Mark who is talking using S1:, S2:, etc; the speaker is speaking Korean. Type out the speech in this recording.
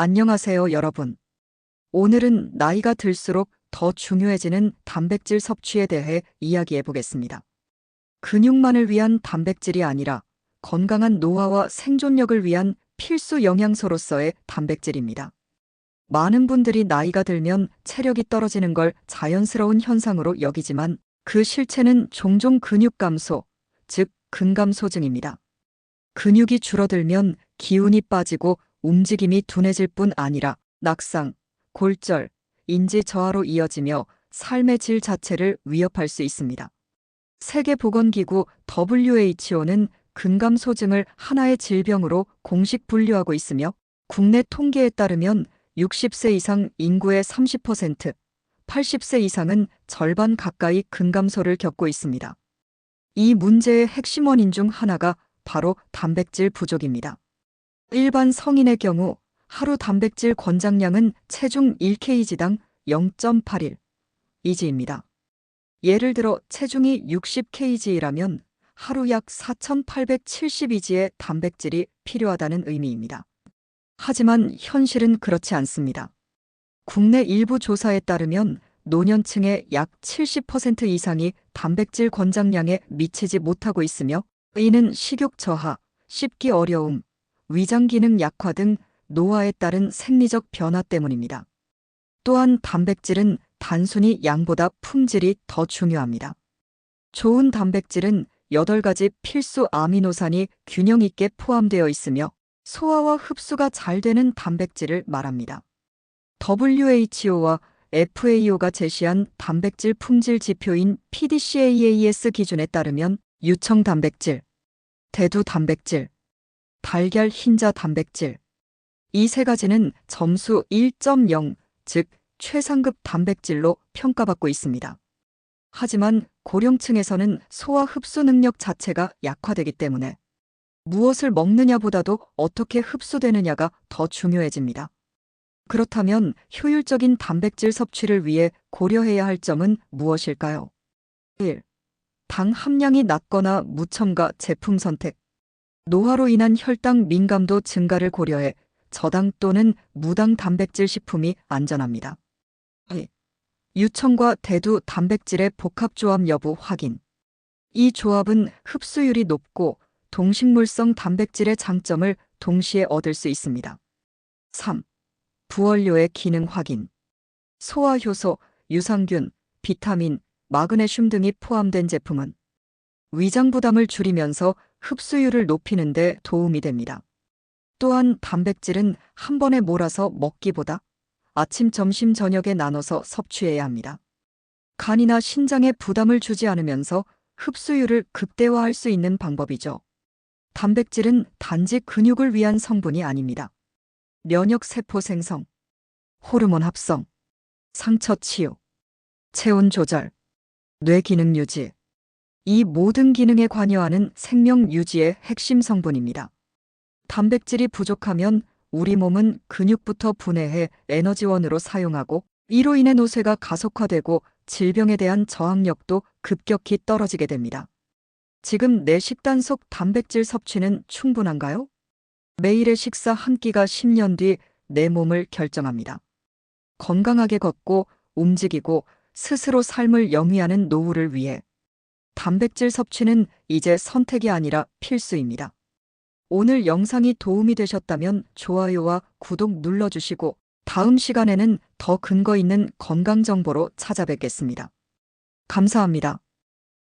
S1: 안녕하세요, 여러분. 오늘은 나이가 들수록 더 중요해지는 단백질 섭취에 대해 이야기해 보겠습니다. 근육만을 위한 단백질이 아니라 건강한 노화와 생존력을 위한 필수 영양소로서의 단백질입니다. 많은 분들이 나이가 들면 체력이 떨어지는 걸 자연스러운 현상으로 여기지만 그 실체는 종종 근육 감소, 즉 근감소증입니다. 근육이 줄어들면 기운이 빠지고 움직임이 둔해질 뿐 아니라 낙상, 골절, 인지 저하로 이어지며 삶의 질 자체를 위협할 수 있습니다. 세계보건기구 WHO는 근감 소증을 하나의 질병으로 공식 분류하고 있으며 국내 통계에 따르면 60세 이상 인구의 30%, 80세 이상은 절반 가까이 근감소를 겪고 있습니다. 이 문제의 핵심 원인 중 하나가 바로 단백질 부족입니다. 일반 성인의 경우 하루 단백질 권장량은 체중 1kg당 0.81 이지입니다. 예를 들어 체중이 60kg이라면 하루 약 4,870이지의 단백질이 필요하다는 의미입니다. 하지만 현실은 그렇지 않습니다. 국내 일부 조사에 따르면 노년층의 약 70% 이상이 단백질 권장량에 미치지 못하고 있으며 이는 식욕 저하, 씹기 어려움, 위장 기능 약화 등 노화에 따른 생리적 변화 때문입니다. 또한 단백질은 단순히 양보다 품질이 더 중요합니다. 좋은 단백질은 8가지 필수 아미노산이 균형 있게 포함되어 있으며 소화와 흡수가 잘 되는 단백질을 말합니다. WHO와 FAO가 제시한 단백질 품질 지표인 PDCAAS 기준에 따르면 유청 단백질, 대두 단백질, 달걀 흰자 단백질. 이 세 가지는 점수 1.0, 즉 최상급 단백질로 평가받고 있습니다. 하지만 고령층에서는 소화 흡수 능력 자체가 약화되기 때문에 무엇을 먹느냐보다도 어떻게 흡수되느냐가 더 중요해집니다. 그렇다면 효율적인 단백질 섭취를 위해 고려해야 할 점은 무엇일까요? 1. 당 함량이 낮거나 무첨가 제품 선택. 노화로 인한 혈당 민감도 증가를 고려해 저당 또는 무당 단백질 식품이 안전합니다. 2. 유청과 대두 단백질의 복합조합 여부 확인. 이 조합은 흡수율이 높고 동식물성 단백질의 장점을 동시에 얻을 수 있습니다. 3. 부원료의 기능 확인. 소화효소, 유산균, 비타민, 마그네슘 등이 포함된 제품은 위장 부담을 줄이면서 흡수율을 높이는 데 도움이 됩니다. 또한 단백질은 한 번에 몰아서 먹기보다 아침, 점심, 저녁에 나눠서 섭취해야 합니다. 간이나 신장에 부담을 주지 않으면서 흡수율을 극대화할 수 있는 방법이죠. 단백질은 단지 근육을 위한 성분이 아닙니다. 면역 세포 생성, 호르몬 합성, 상처 치유, 체온 조절, 뇌 기능 유지. 이 모든 기능에 관여하는 생명 유지의 핵심 성분입니다. 단백질이 부족하면 우리 몸은 근육부터 분해해 에너지원으로 사용하고 이로 인해 노쇠가 가속화되고 질병에 대한 저항력도 급격히 떨어지게 됩니다. 지금 내 식단 속 단백질 섭취는 충분한가요? 매일의 식사 한 끼가 10년 뒤 내 몸을 결정합니다. 건강하게 걷고 움직이고 스스로 삶을 영위하는 노후를 위해 단백질 섭취는 이제 선택이 아니라 필수입니다. 오늘 영상이 도움이 되셨다면 좋아요와 구독 눌러주시고 다음 시간에는 더 근거 있는 건강 정보로 찾아뵙겠습니다. 감사합니다.